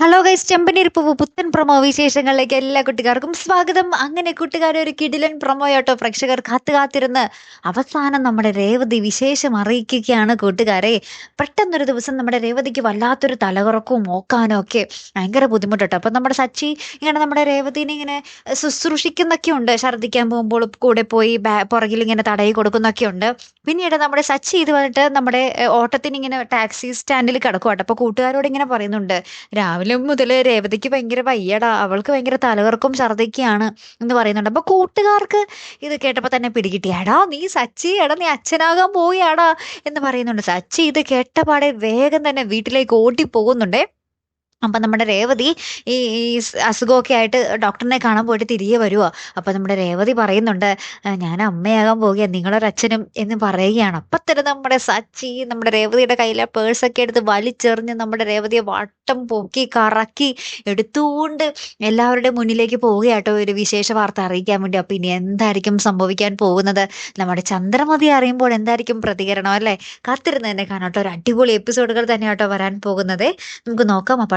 Hello guys ചെമ്പനിരിപ്പ് പുത്തൻ promo വിശേഷങ്ങളിലേക്ക് എല്ലാ കുട്ടികാർക്കും സ്വാഗതം. അങ്ങനെ കൂട്ടുകാരെ ഒരു കിടിലൻ പ്രൊമോയോട്ടോ പ്രേക്ഷകർ കാത്തു കാത്തിരുന്ന് അവസാനം നമ്മുടെ രേവതി വിശേഷം അറിയിക്കുകയാണ് കൂട്ടുകാരെ. പെട്ടെന്നൊരു ദിവസം നമ്മുടെ രേവതിക്ക് വല്ലാത്തൊരു തലകറക്കവും ഓക്കാനും ഒക്കെ ഭയങ്കര ബുദ്ധിമുട്ടോ അപ്പം നമ്മുടെ സച്ചി ഇങ്ങനെ നമ്മുടെ രേവതിനെ ഇങ്ങനെ ശുശ്രൂഷിക്കുന്നൊക്കെ ഉണ്ട്. ഛർദ്ദിക്കാൻ പോകുമ്പോൾ കൂടെ പോയി പുറകിൽ ഇങ്ങനെ തടയി കൊടുക്കുന്നൊക്കെ ഉണ്ട്. പിന്നീട് നമ്മുടെ സച്ചി ഇത് വന്നിട്ട് നമ്മുടെ ഓട്ടത്തിന് ഇങ്ങനെ ടാക്സി സ്റ്റാൻഡിൽ കിടക്കുവാട്ടോ. അപ്പോൾ കൂട്ടുകാരോട് ഇങ്ങനെ പറയുന്നുണ്ട് രാവിലെ മുതൽ രേവതിക്ക് ഭയങ്കര വയ്യടാ. അവൾക്ക് ഭയങ്കര തലകർക്കും ഛർദ്ദിക്കുകയാണ് എന്ന് പറയുന്നുണ്ട്. അപ്പൊ കൂട്ടുകാർക്ക് ഇത് കേട്ടപ്പോൾ തന്നെ പിടികിട്ടി. എടാ നീ സച്ചി എടാ നീ അച്ഛനാകാൻ പോയാടാ എന്ന് പറയുന്നുണ്ട്. സച്ചി ഇത് കേട്ടപാടെ വേഗം തന്നെ വീട്ടിലേക്ക് ഓടി പോകുന്നുണ്ടേ അപ്പം നമ്മുടെ രേവതി ഈ ഈ അസുഖമൊക്കെ ആയിട്ട് ഡോക്ടറിനെ കാണാൻ പോയിട്ട് തിരികെ വരുവാ. അപ്പം നമ്മുടെ രേവതി പറയുന്നുണ്ട് "ആ, ഞാൻ അമ്മയാകാൻ പോകുക നിങ്ങളൊരച്ഛനും എന്ന് പറയുകയാണ്. അപ്പം തന്നെ നമ്മുടെ സച്ചി നമ്മുടെ രേവതിയുടെ കയ്യിലെ പേഴ്സൊക്കെ എടുത്ത് വലിച്ചെറിഞ്ഞ് നമ്മുടെ രേവതിയെ വട്ടം പൊക്കി കറക്കി എടുത്തുകൊണ്ട് എല്ലാവരുടെ മുന്നിലേക്ക് പോവുകയാട്ടോ ഒരു വിശേഷ വാർത്ത അറിയിക്കാൻ വേണ്ടി. അപ്പം ഇനി എന്തായിരിക്കും സംഭവിക്കാൻ പോകുന്നത്? നമ്മുടെ ചന്ദ്രമതി അറിയുമ്പോൾ എന്തായിരിക്കും പ്രതികരണം അല്ലേ? കാത്തിരുന്ന് തന്നെ കാണാട്ടോ ഒരു അടിപൊളി എപ്പിസോഡുകൾ തന്നെയാട്ടോ വരാൻ പോകുന്നത്. നമുക്ക് നോക്കാം അപ്പം